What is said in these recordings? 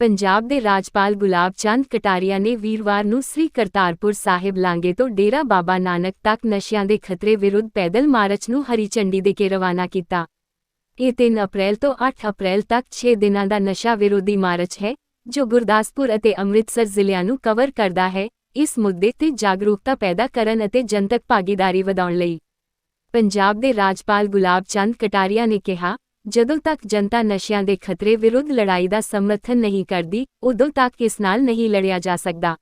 ਪੰਜਾਬ ਦੇ ਰਾਜਪਾਲ ਗੁਲਾਬ ਚੰਦ ਕਟਾਰੀਆ ਨੇ ਵੀਰਵਾਰ ਨੂੰ ਸ੍ਰੀ ਕਰਤਾਰਪੁਰ ਸਾਹਿਬ ਲਾਂਗੇ ਤੋਂ ਡੇਰਾ ਬਾਬਾ ਨਾਨਕ ਤੱਕ ਨਸ਼ਿਆਂ ਦੇ ਖਤਰੇ ਵਿਰੁੱਧ ਪੈਦਲ ਮਾਰਚ ਨੂੰ ਹਰੀ ਝੰਡੀ ਦੇ ਕੇ ਰਵਾਨਾ ਕੀਤਾ। ਇਹ 3 ਅਪ੍ਰੈਲ ਤੋਂ 8 ਅਪ੍ਰੈਲ ਤੱਕ 6 ਦਿਨਾਂ ਦਾ ਨਸ਼ਾ ਵਿਰੋਧੀ ਮਾਰਚ ਹੈ, ਜੋ ਗੁਰਦਾਸਪੁਰ ਅਤੇ ਅੰਮ੍ਰਿਤਸਰ ਜ਼ਿਲ੍ਹਿਆਂ ਨੂੰ ਕਵਰ ਕਰਦਾ ਹੈ, ਇਸ ਮੁੱਦੇ ਤੇ ਜਾਗਰੂਕਤਾ ਪੈਦਾ ਕਰਨ ਅਤੇ ਜਨਤਕ ਭਾਗੀਦਾਰੀ ਵਧਾਉਣ ਲਈ। ਪੰਜਾਬ ਦੇ ਰਾਜਪਾਲ ਗੁਲਾਬ ਚੰਦ ਕਟਾਰੀਆ ਨੇ ਕਿਹਾ ਜਦੋਂ ਤੱਕ ਜਨਤਾ ਨਸ਼ਿਆਂ ਦੇ ਖਤਰੇ ਵਿਰੁੱਧ ਲੜਾਈ ਦਾ ਸਮਰਥਨ ਨਹੀਂ ਕਰਦੀ, ਉਦੋਂ ਤੱਕ ਇਸ ਨਾਲ ਨਹੀਂ ਲੜਿਆ ਜਾ ਸਕਦਾ।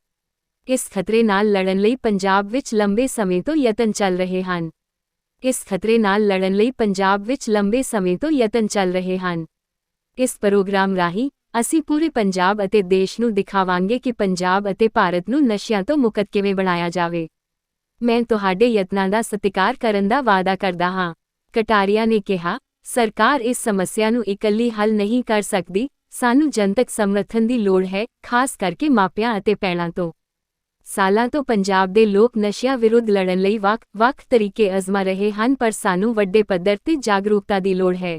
ਇਸ ਖਤਰੇ ਨਾਲ ਲੜਨ ਲਈ ਪੰਜਾਬ ਵਿੱਚ ਲੰਬੇ ਸਮੇਂ ਤੋਂ ਯਤਨ ਚੱਲ ਰਹੇ ਹਨ। ਇਸ ਖਤਰੇ ਨਾਲ ਲੜਨ ਲਈ ਪੰਜਾਬ ਵਿੱਚ ਲੰਬੇ ਸਮੇਂ ਤੋਂ ਯਤਨ ਚੱਲ ਰਹੇ ਹਨ। ਇਸ ਪ੍ਰੋਗਰਾਮ ਰਾਹੀਂ ਅਸੀਂ ਪੂਰੇ ਪੰਜਾਬ ਅਤੇ ਦੇਸ਼ ਨੂੰ ਦਿਖਾਵਾਂਗੇ ਕਿ ਪੰਜਾਬ ਅਤੇ ਭਾਰਤ ਨੂੰ ਨਸ਼ਿਆਂ ਤੋਂ ਮੁਕਤ ਕਿਵੇਂ ਬਣਾਇਆ ਜਾਵੇ। ਮੈਂ ਤੁਹਾਡੇ ਯਤਨਾਂ ਦਾ ਸਤਿਕਾਰ ਕਰਨ ਦਾ ਵਾਅਦਾ ਕਰਦਾ ਹਾਂ। ਕਟਾਰੀਆ ਨੇ ਕਿਹਾ ਸਰਕਾਰ ਇਸ ਸਮੱਸਿਆ ਨੂੰ ਇਕੱਲੀ ਹੱਲ ਨਹੀਂ ਕਰ ਸਕਦੀ, ਸਾਨੂੰ ਜਨਤਕ ਸਮਰਥਨ ਦੀ ਲੋੜ ਹੈ, ਖਾਸ ਕਰਕੇ ਮਾਪਿਆਂ ਅਤੇ ਪੈਣਾ ਤੋਂ। ਸਾਲਾਂ ਤੋਂ ਪੰਜਾਬ ਦੇ ਲੋਕ ਨਸ਼ਿਆਂ ਵਿਰੁੱਧ ਲੜਨ ਲਈ ਵੱਖ-ਵੱਖ ਤਰੀਕੇ ਅਜ਼ਮਾ ਰਹੇ ਹਨ ਪਰ ਸਾਨੂੰ ਵੱਡੇ ਪੱਧਰ ਤੇ ਜਾਗਰੂਕਤਾ ਦੀ ਲੋੜ ਹੈ।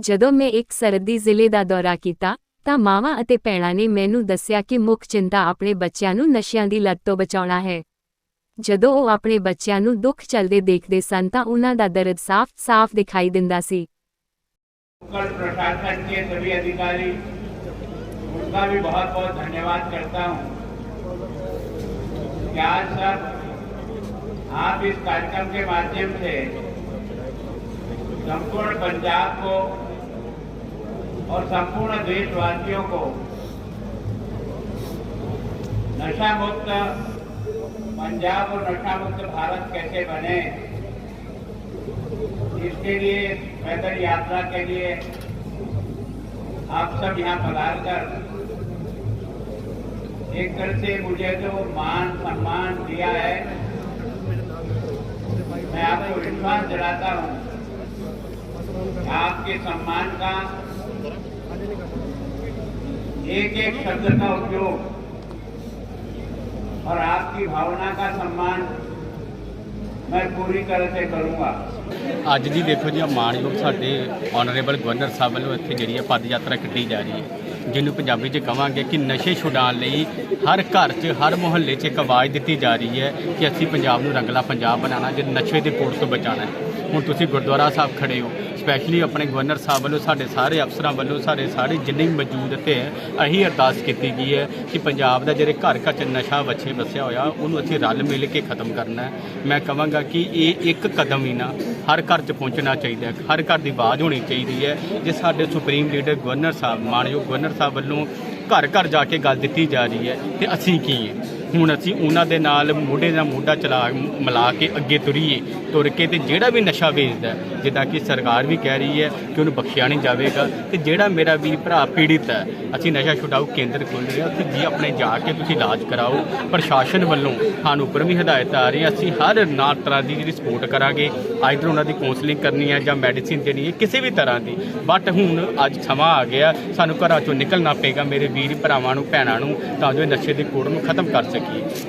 ਜਦੋਂ ਮੈਂ ਇੱਕ ਸਰਦੀ ਜ਼ਿਲ੍ਹੇ ਦਾ ਦੌਰਾ ਕੀਤਾ, ਤਾਂ ਮਾਵਾਂ ਅਤੇ ਭੈਣਾਂ ਨੇ ਮੈਨੂੰ ਦੱਸਿਆ ਕਿ ਮੁੱਖ ਚਿੰਤਾ ਆਪਣੇ ਬੱਚਿਆਂ ਨੂੰ ਨਸ਼ਿਆਂ ਦੀ ਲੱਤ ਤੋਂ ਬਚਾਉਣਾ ਹੈ। ਜਦੋਂ ਉਹ ਆਪਣੇ ਬੱਚਿਆਂ ਨੂੰ ਦੁੱਖ ਚਲਦੇ ਦੇਖਦੇ ਸਨ ਤਾਂ ਉਹਨਾਂ ਦਾ ਦਰਦ ਸਾਫ਼-ਸਾਫ਼ ਦਿਖਾਈ ਦਿੰਦਾ ਸੀ लोकल प्रशासन के सभी अधिकारी उनका भी बहुत बहुत धन्यवाद करता हूँ कि आज सब आप इस कार्यक्रम के माध्यम से संपूर्ण पंजाब को और संपूर्ण देशवासियों को नशा मुक्त पंजाब और नशा मुक्त भारत कैसे बने? इसके लिए पैदल यात्रा के लिए आप सब यहाँ पधार कर एक तरह से मुझे जो मान, सम्मान दिया है, मैं आपको विश्वास दिलाता हूँ आपके सम्मान का एक एक शब्द का उपयोग और आपकी भावना का सम्मान मैं पूरी तरह से करूँगा ਅੱਜ ਜੀ ਦੇਖੋ ਜੀ ਆਹ ਮਾਣਯੋਗ ਸਾਡੇ ਆਨਰੇਬਲ ਗਵਰਨਰ ਸਾਹਿਬ ਵੱਲੋਂ ਇੱਥੇ ਜਿਹੜੀ ਹੈ ਪਦ ਯਾਤਰਾ ਕੱਢੀ ਜਾ ਰਹੀ ਹੈ ਜਿਹਨੂੰ ਪੰਜਾਬੀ 'ਚ ਕਵਾਂਗੇ ਕਿ ਨਸ਼ੇ ਛੁਡਾਉਣ ਲਈ ਹਰ ਘਰ 'ਚ ਹਰ ਮੁਹੱਲੇ 'ਚ ਇੱਕ ਆਵਾਜ਼ ਦਿੱਤੀ ਜਾ ਰਹੀ ਹੈ ਕਿ ਅਸੀਂ ਪੰਜਾਬ ਨੂੰ ਰੰਗਲਾ ਪੰਜਾਬ ਬਣਾਉਣਾ ਜੇ ਨਸ਼ੇ ਦੇ ਕੋੜ ਤੋਂ ਬਚਾਉਣਾ ਹੈ ਹੁਣ ਤੁਸੀਂ ਗੁਰਦੁਆਰਾ ਸਾਹਿਬ ਖੜੇ ਹੋ ਸਪੈਸ਼ਲੀ ਆਪਣੇ ਗਵਰਨਰ ਸਾਹਿਬ ਵੱਲੋਂ, ਸਾਡੇ ਸਾਰੇ ਅਫਸਰਾਂ ਵੱਲੋਂ, ਸਾਡੇ ਸਾਰੇ ਜਿੰਨੇ ਵੀ ਮੌਜੂਦ ਇੱਥੇ ਹੈ ਅਹੀ ਅਰਦਾਸ ਕੀਤੀ ਗਈ ਹੈ ਕਿ ਪੰਜਾਬ ਦਾ ਜਿਹੜੇ ਘਰ ਘਰ 'ਚ ਨਸ਼ਾ ਵੱਛੇ ਵਸਿਆ ਹੋਇਆ, ਉਹਨੂੰ ਅਸੀਂ ਰਲ ਮਿਲ ਕੇ ਖਤਮ ਕਰਨਾ ਹੈ। ਮੈਂ ਕਹਾਂਗਾ ਕਿ ਇਹ ਇੱਕ ਕਦਮ ਹੀ ਨਾ ਹਰ ਘਰ 'ਚ ਪਹੁੰਚਣਾ ਚਾਹੀਦਾ ਹੈ, ਹਰ ਘਰ ਦੀ ਆਵਾਜ਼ ਹੋਣੀ ਚਾਹੀਦੀ ਹੈ ਜੇ ਸਾਡੇ ਸੁਪਰੀਮ ਲੀਡਰ ਗਵਰਨਰ ਸਾਹਿਬ, ਮਾਨਯੋਗ ਗਵਰਨਰ ਸਾਹਿਬ ਵੱਲੋਂ ਘਰ ਘਰ ਜਾ ਕੇ ਗੱਲ ਦਿੱਤੀ ਜਾ ਰਹੀ ਹੈ ਤੇ ਅਸੀਂ ਕੀ ਹੈ? ਹੁਣ ਅਸੀਂ ਉਹਨਾਂ ਦੇ ਨਾਲ ਮੋਢੇ ਨਾਲ ਮੋਢਾ ਚਲਾ ਮਿਲਾ ਕੇ ਅੱਗੇ ਤੁਰੀਏ, ਤੁਰ ਕੇ ਤੇ ਜਿਹੜਾ ਵੀ ਨਸ਼ਾ ਵੇਚਦਾ, ਜਿੱਦਾਂ ਕਿ ਸਰਕਾਰ ਵੀ ਕਹਿ ਰਹੀ ਹੈ ਕਿ ਉਹਨੂੰ ਬਖਸ਼ਿਆ ਨਹੀਂ ਜਾਵੇਗਾ, ਤੇ ਜਿਹੜਾ ਮੇਰਾ ਵੀ ਭਰਾ ਪੀੜਿਤ ਹੈ, ਅਸੀਂ ਨਸ਼ਾ ਛੁਡਾਓ ਕੇਂਦਰ ਖੋਲ੍ਹ ਰਹੇ ਹਾਂ, ਉੱਥੇ ਜੀ ਆਪਣੇ ਜਾ ਕੇ ਤੁਸੀਂ ਇਲਾਜ ਕਰਾਓ, ਪ੍ਰਸ਼ਾਸਨ ਵੱਲੋਂ ਸਾਨੂੰ ਉੱਪਰ ਵੀ ਹਦਾਇਤ ਆ ਰਹੀ ਹੈ ਅਸੀਂ ਹਰ ਨਾਲ ਤਰ੍ਹਾਂ ਦੀ ਜਿਹੜੀ ਸਪੋਰਟ ਕਰਾਂਗੇ ਆਈਦਰ ਉਹਨਾਂ ਦੀ ਕਾਉਂਸਲਿੰਗ ਕਰਨੀ ਹੈ ਜਾਂ ਮੈਡੀਸਿਨ ਦੇਣੀ ਹੈ, ਕਿਸੇ ਵੀ ਤਰ੍ਹਾਂ ਦੀ। ਬਟ ਹੁਣ ਅੱਜ ਸਮਾਂ ਆ ਗਿਆ, ਸਾਨੂੰ ਘਰਾਂ ਚੋਂ ਨਿਕਲਣਾ ਪਏਗਾ ਮੇਰੇ ਵੀਰ ਭਰਾਵਾਂ ਨੂੰ, ਭੈਣਾਂ ਨੂੰ, ਤਾਂ ਜੋ ਨਸ਼ੇ ਦੇ ਕੋੜ ਨੂੰ ਖਤਮ ਕਰ ਸਕੀਏ।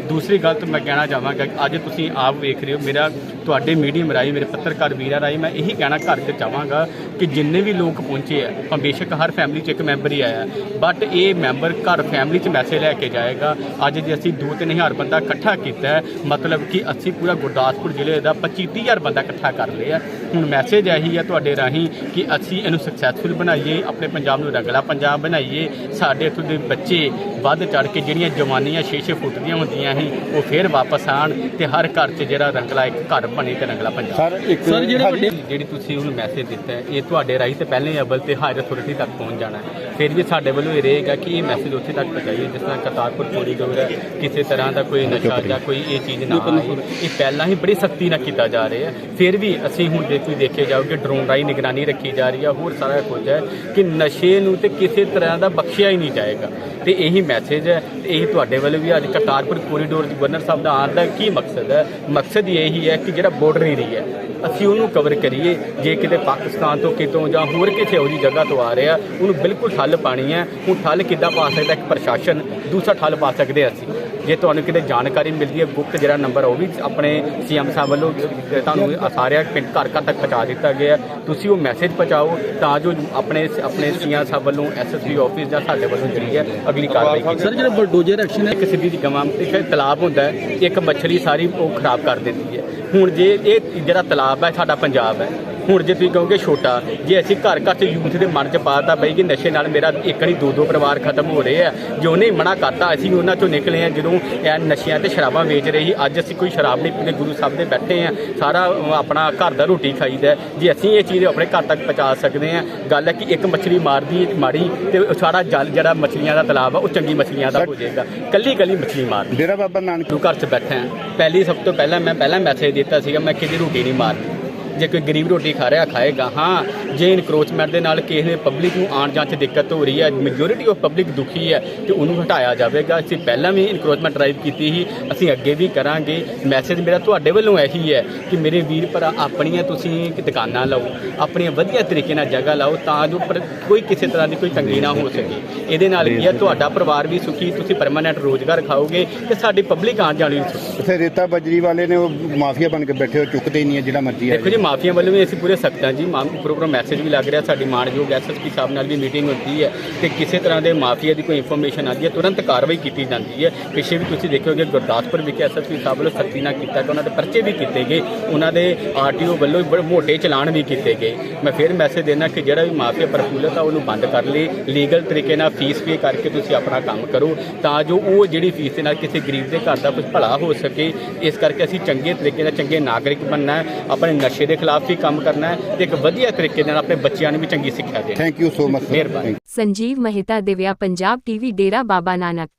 ਦੂਸਰੀ ਗੱਲ ਤਾਂ ਮੈਂ ਕਹਿਣਾ ਚਾਹਾਂਗਾ ਅੱਜ ਤੁਸੀਂ ਆਪ ਵੇਖ ਰਹੇ ਹੋ ਮੇਰਾ ਤੁਹਾਡੇ ਮੀਡੀਅਮ ਰਾਹੀਂ, ਮੇਰੇ ਪੱਤਰਕਾਰ ਵੀਰਾਂ ਰਾਹੀਂ ਮੈਂ ਇਹੀ ਕਹਿਣਾ ਘਰ ਤੇ ਚਾਹਾਂਗਾ ਕਿ ਜਿੰਨੇ ਵੀ ਲੋਕ ਪਹੁੰਚੇ ਆ ਭਾਵੇਂ ਬੇਸ਼ੱਕ ਹਰ ਫੈਮਿਲੀ 'ਚ ਇੱਕ ਮੈਂਬਰ ਹੀ ਆਇਆ ਬਟ ਇਹ ਮੈਂਬਰ ਘਰ ਫੈਮਿਲੀ 'ਚ ਮੈਸੇਜ ਲੈ ਕੇ ਜਾਏਗਾ। ਅੱਜ ਜੇ ਅਸੀਂ ਦੋ ਤਿੰਨ ਹਜ਼ਾਰ ਬੰਦਾ ਇਕੱਠਾ ਕੀਤਾ ਮਤਲਬ ਕਿ ਅਸੀਂ ਪੂਰਾ ਗੁਰਦਾਸਪੁਰ ਜ਼ਿਲ੍ਹੇ ਦਾ 25 30 ਹਜ਼ਾਰ ਬੰਦਾ ਇਕੱਠਾ ਕਰ ਲਿਆ। ਹੁਣ ਮੈਸੇਜ ਇਹੀ ਹੈ ਤੁਹਾਡੇ ਰਾਹੀਂ ਕਿ ਅਸੀਂ ਇਹਨੂੰ ਸਕਸੈਸਫੁਲ ਬਣਾਈਏ, ਆਪਣੇ ਪੰਜਾਬ ਨੂੰ ਰੰਗਲਾ ਪੰਜਾਬ ਬਣਾਈਏ, ਸਾਡੇ ਇੱਥੋਂ ਦੇ ਬੱਚੇ ਵੱਧ ਚੜ ਕੇ ਜਿਹੜੀਆਂ ਜਵਾਨੀਆਂ 6-6 ਫੁੱਟ ਦੀਆਂ ਹੁੰਦੀਆਂ ਸੀ, ਉਹ ਫੇਰ ਵਾਪਸ ਆਣ ਤੇ ਹਰ ਘਰ 'ਚ ਜਿਹੜਾ ਰੰਗਲਾ ਇੱਕ ਘਰ ਬਣੇ ਤੇ ਰੰਗਲਾ ਪੰਜਾਬ। ਸਰ ਇੱਕ ਸਰ ਜਿਹੜੇ ਵੱਡੇ ਜਿਹੜੀ ਤੁਸੀਂ ਉਹਨੂੰ ਮੈਸੇਜ ਦਿੱਤਾ ਹੈ ਇਹ ਤੁਹਾਡੇ ਰਾਹੀਂ ਤੇ ਪਹਿਲੇ ਅਵਲ ਤੇ ਹਾਇਰ ਅਥਾਰਟੀ ਤੱਕ ਪਹੁੰਚ ਜਾਣਾ ਹੈ। ਫਿਰ ਵੀ ਸਾਡੇ ਵੱਲੋਂ ਇਹ ਰਹੇਗਾ ਕਿ ਇਹ ਮੈਸੇਜ ਉੱਥੇ ਤੱਕ ਪਹੁੰਚਾਈਏ ਜਿਸ ਤਰ੍ਹਾਂ ਕਰਤਾਰਪੁਰ ਕੋਰੀਡੋਰ ਹੈ ਕਿਸੇ ਤਰ੍ਹਾਂ ਦਾ ਕੋਈ ਨਸ਼ਾ ਜਾਂ ਕੋਈ ਇਹ ਚੀਜ਼ ਨਾ ਆਏ। ਇਹ ਪਹਿਲਾਂ ਹੀ ਬੜੀ ਸਖਤੀ ਨਾਲ ਕੀਤਾ ਜਾ ਰਿਹਾ ਹੈ। ਫਿਰ ਵੀ ਅਸੀਂ ਹੁਣ ਜੇ ਤੁਸੀਂ ਦੇਖੇ ਜਾਓਗੇ ਡਰੋਨ ਰਾਹੀਂ ਨਿਗਰਾਨੀ ਰੱਖੀ ਜਾ ਰਹੀ ਹੈ ਹੋਰ ਸਾਰਾ ਕੁਝ ਹੈ ਕਿ ਨਸ਼ੇ ਨੂੰ ਤੇ ਕਿਸੇ ਤਰ੍ਹਾਂ ਦਾ ਬਖਸ਼ਿਆ ਹੀ ਨਹੀਂ ਜਾਏਗਾ। ਤੇ ਇਹੀ ਮੈਸੇਜ ਹੈ ਤੇ ਇਹੀ ਤੁਹਾਡੇ ਵੱਲੋਂ ਵੀ ਅੱਜ ਕਰਤਾਰਪੁਰ ਕੋਰੀਡੋਰ ਦੀ ਗਵਰਨਰ ਸਾਹਿਬ ਦਾ ਆਉਣ ਦਾ ਕੀ ਮਕਸਦ ਹੈ? ਮਕਸਦ ਇਹੀ ਹੈ ਕਿ ਜਿਹੜਾ ਬਾਰਡਰ ਏਰੀਆ ਹੈ ਅਸੀਂ ਉਹਨੂੰ ਕਵਰ ਕਰੀਏ। ਜੇ ਕਿਤੇ ਪਾਕਿਸਤਾਨ ਤੋਂ ਕਿਤੋਂ ਜਾਂ ਹੋਰ ਕਿਸੇ ਉਹਦੀ ਜਗ੍ਹਾ ਤੋਂ ਆ ਰਿਹਾ ਉਹਨੂੰ ਬਿਲਕੁਲ ਠੱਲ ਪਾਣੀ ਹੈ। ਹੁਣ ਠੱਲ ਕਿੱਦਾਂ ਪਾ ਸਕਦਾ ਇੱਕ ਪ੍ਰਸ਼ਾਸਨ? ਦੂਸਰਾ ਠੱਲ ਪਾ ਸਕਦੇ ਅਸੀਂ। ਜੇ ਤੁਹਾਨੂੰ ਕਿਤੇ ਜਾਣਕਾਰੀ ਮਿਲਦੀ ਹੈ ਗੁਪਤ ਜਿਹੜਾ ਨੰਬਰ ਉਹ ਵੀ ਆਪਣੇ ਸੀਐਮ ਸਾਹਿਬ ਵੱਲੋਂ ਤੁਹਾਨੂੰ ਸਾਰਿਆਂ ਪਿੰਡ ਘਰ ਘਰ ਤੱਕ ਪਹੁੰਚਾ ਦਿੱਤਾ ਗਿਆ। ਤੁਸੀਂ ਉਹ ਮੈਸੇਜ ਪਹੁੰਚਾਓ ਤਾਂ ਜੋ ਆਪਣੇ ਆਪਣੇ ਸੀਐਮ ਸਾਹਿਬ ਵੱਲੋਂ ਐਸਐਸਪੀ ਆਫਿਸ ਜਾਂ ਸਾਡੇ ਵੱਲੋਂ ਜਿਹੜੀ ਹੈ ਅਗਲੀ ਕਾਰਵਾਈ ਕੀਤੀ ਸਰ ਜਿਹੜਾ ਬਲਡੋਜ਼ਰ ਐਕਸ਼ਨ ਹੈ ਇੱਕ ਸਿੱਧੀ ਦੀ ਗਵਾਂ ਇੱਕ ਤਲਾਬ ਹੁੰਦਾ ਹੈ ਇੱਕ ਮੱਛਲੀ ਸਾਰੀ ਉਹ ਖਰਾਬ ਕਰ ਦਿੰਦੀ ਹੈ। ਹੁਣ ਜੇ ਇਹ ਜਿਹੜਾ ਤਲਾਬ ਹੈ ਸਾਡਾ ਪੰਜਾਬ ਹੈ। ਹੁਣ ਜੇ ਤੁਸੀਂ ਕਹੋਗੇ ਛੋਟਾ ਜੇ ਅਸੀਂ ਘਰ ਘਰ ਚ ਯੂਥ ਦੇ ਮਨ ਚ ਪਾਤਾ ਬਈ ਕਿ ਨਸ਼ੇ ਨਾਲ ਮੇਰਾ ਇੱਕ ਨਹੀਂ ਦੋ ਦੋ ਪਰਿਵਾਰ ਖਤਮ ਹੋ ਰਹੇ ਆ ਜੇ ਉਹਨੇ ਹੀ ਮਨਾ ਕਰਤਾ ਅਸੀਂ ਉਹਨਾਂ ਚੋਂ ਨਿਕਲੇ ਆ ਜਦੋਂ ਇਹ ਨਸ਼ਿਆਂ ਤੇ ਸ਼ਰਾਬਾਂ ਵੇਚ ਰਹੇ ਸੀ। ਅੱਜ ਅਸੀਂ ਕੋਈ ਸ਼ਰਾਬ ਨਹੀਂ ਪੀਂਦੇ ਗੁਰੂ ਸਾਹਿਬ ਦੇ ਬੈਠੇ ਆ ਸਾਰਾ ਆਪਣਾ ਘਰ ਦਾ ਰੋਟੀ ਖਾਈਦਾ। ਜੇ ਅਸੀਂ ਇਹ ਚੀਜ਼ ਆਪਣੇ ਘਰ ਤੱਕ ਪਹੁੰਚਾ ਸਕਦੇ ਆ ਗੱਲ ਹੈ ਕਿ ਇੱਕ ਮੱਛਲੀ ਮਾਰਦੀ ਮਾੜੀ ਤੇ ਸਾਰਾ ਜਲ ਜਿਹੜਾ ਮੱਛਲੀਆਂ ਦਾ ਤਲਾਬ ਆ ਉਹ ਚੰਗੀ ਮੱਛਲੀਆਂ ਦਾ ਹੋ ਜਾਏਗਾ। ਕੱਲੀ ਕੱਲੀ ਮੱਛਲੀ ਮਾਰਦੀ। ਡੇਰਾ ਬਾਬਾ ਨਾਨਕ ਘਰ 'ਚ ਬੈਠਾ ਪਹਿਲੀ ਸਭ ਤੋਂ ਪਹਿਲਾਂ ਮੈਂ ਪਹਿਲਾਂ ਮੈਸੇਜ ਦਿੱਤਾ ਸੀਗਾ ਮੈਂ ਕਿਹਦੀ ਰੋਟੀ ਨਹੀਂ ਮਾਰਨੀ। ਜੇ ਕੋਈ ਗਰੀਬ ਰੋਟੀ ਖਾ ਰਿਹਾ ਖਾਏਗਾ ਹਾਂ। ਜੇ ਇਨਕਰੋਚਮੈਂਟ ਦੇ ਨਾਲ ਕਿਸੇ ਪਬਲਿਕ ਨੂੰ ਆਉਣ ਜਾਣ 'ਚ ਦਿੱਕਤ ਹੋ ਰਹੀ ਹੈ ਮੈਜੋਰਿਟੀ ਆਫ ਪਬਲਿਕ ਦੁਖੀ ਹੈ ਤੇ ਉਹਨੂੰ ਹਟਾਇਆ ਜਾਵੇਗਾ। ਅਸੀਂ ਪਹਿਲਾਂ ਵੀ ਇਨਕਰੋਚਮੈਂਟ ਡਰਾਈਵ ਕੀਤੀ ਸੀ ਅਸੀਂ ਅੱਗੇ ਵੀ ਕਰਾਂਗੇ। ਮੈਸੇਜ ਮੇਰਾ ਤੁਹਾਡੇ ਵੱਲੋਂ ਇਹੀ ਹੈ ਕਿ ਮੇਰੇ ਵੀਰ ਭਰਾ ਆਪਣੀਆਂ ਤੁਸੀਂ ਦੁਕਾਨਾਂ ਲਾਓ ਆਪਣੀਆਂ ਵਧੀਆ ਤਰੀਕੇ ਨਾਲ ਜਗ੍ਹਾ ਲਾਓ ਤਾਂ ਜੋ ਕੋਈ ਕਿਸੇ ਤਰ੍ਹਾਂ ਦੀ ਕੋਈ ਤੰਗੀ ਨਾ ਹੋ ਸਕੇ। ਇਹਦੇ ਨਾਲ ਕੀ ਹੈ ਤੁਹਾਡਾ ਪਰਿਵਾਰ ਵੀ ਸੁਖੀ ਤੁਸੀਂ ਪਰਮਾਨੈਂਟ ਰੋਜ਼ਗਾਰ ਖਾਓਗੇ ਤੇ ਸਾਡੀ ਪਬਲਿਕ ਆਉਣ ਜਾਣ ਵੀ ਸੁਖੀ। ਇੱਥੇ ਰੇਤਾ ਬਜਰੀ ਵਾਲੇ ਨੇ ਉਹ ਮਾਫੀਆ ਬਣ ਕੇ ਬੈਠੇ ਹੋ ਚੁੱਕਦੇ ਹੀ ਨਹੀਂ ਹੈ ਜਿਹੜਾ ਮਰਜ਼ੀ ਹੈ ਦੇਖੋ ਜੀ ਮਾਫੀਆ ਵੱਲੋਂ ਵੀ ਅਸੀਂ ਪੂਰੇ ਸਖਤ ਹਾਂ ਜੀ ਮਾਂ ਉੱਪਰ ਉੱਪਰ ਮੈਸੇਜ ਵੀ ਲੱਗ ਰਿਹਾ ਸਾਡੀ ਮਾਣਯੋਗ ਐਸਐਸਪੀ ਸਾਹਿਬ ਨਾਲ ਵੀ ਮੀਟਿੰਗ ਹੁੰਦੀ ਹੈ ਤੇ ਕਿਸੇ ਤਰ੍ਹਾਂ ਦੇ ਮਾਫੀਆ ਦੀ ਕੋਈ ਇਨਫੋਰਮੇਸ਼ਨ ਆਉਂਦੀ ਹੈ, ਤੁਰੰਤ ਕਾਰਵਾਈ ਕੀਤੀ ਜਾਂਦੀ ਹੈ। ਪਿੱਛੇ ਵੀ ਤੁਸੀਂ ਦੇਖੋਗੇ ਗੁਰਦਾਸਪੁਰ ਵਿਖੇ ਐਸਐਸਪੀ ਸਾਹਿਬ ਵੱਲੋਂ ਸਖਤੀ ਨਾਲ ਕੀਤਾ ਕਿ ਉਹਨਾਂ ਦੇ ਪਰਚੇ ਵੀ ਕੀਤੇ ਗਏ, ਉਹਨਾਂ ਦੇ ਆਰਟੀਓ ਵੱਲੋਂ ਬੜੇ ਮੋਟੇ ਚਲਾਨ ਵੀ ਕੀਤੇ ਗਏ। ਮੈਂ ਫਿਰ ਮੈਸੇਜ ਦੇਣਾ ਕਿ ਜਿਹੜਾ ਵੀ ਮਾਫੀਆ ਪ੍ਰਫੁੱਲਤ ਆ, ਉਹਨੂੰ ਬੰਦ ਕਰ ਲਈ ਲੀਗਲ ਤਰੀਕੇ ਨਾਲ ਫੀਸ ਪੇ ਕਰਕੇ ਤੁਸੀਂ ਆਪਣਾ ਕੰਮ ਕਰੋ, ਤਾਂ ਜੋ ਉਹ ਜਿਹੜੀ ਫੀਸ ਦੇ ਨਾਲ ਕਿਸੇ ਗਰੀਬ ਦੇ ਘਰ ਦਾ ਕੁਝ ਭਲਾ ਹੋ ਸਕੇ, ਇਸ ਕਰਕੇ ਅਸੀਂ ਚੰਗੇ ਤਰੀਕੇ ਨਾਲ ਚੰਗੇ ਨਾਗਰਿਕ ਬਣਨਾ ਹੈ, ਆਪਣੇ ਨਸ਼ੇ ਦੇ ਖਿਲਾਫ ਵੀ ਕੰਮ ਕਰਨਾ ਹੈ ਤੇ ਇੱਕ ਵਧੀਆ ਤਰੀਕੇ ਨਾਲ ਆਪਣੇ ਬੱਚਿਆਂ ਨੂੰ ਵੀ ਚੰਗੀ ਸਿੱਖਿਆ ਦੇਣਾ। ਥੈਂਕ ਯੂ ਸੋ ਮਚ ਮਿਹਰਬਾਨੀ। ਸੰਜੀਵ ਮਹਿਤਾ ਦਿਵਿਆ ਪੰਜਾਬ ਟੀਵੀ ਡੇਰਾ ਬਾਬਾ ਨਾਨਕ।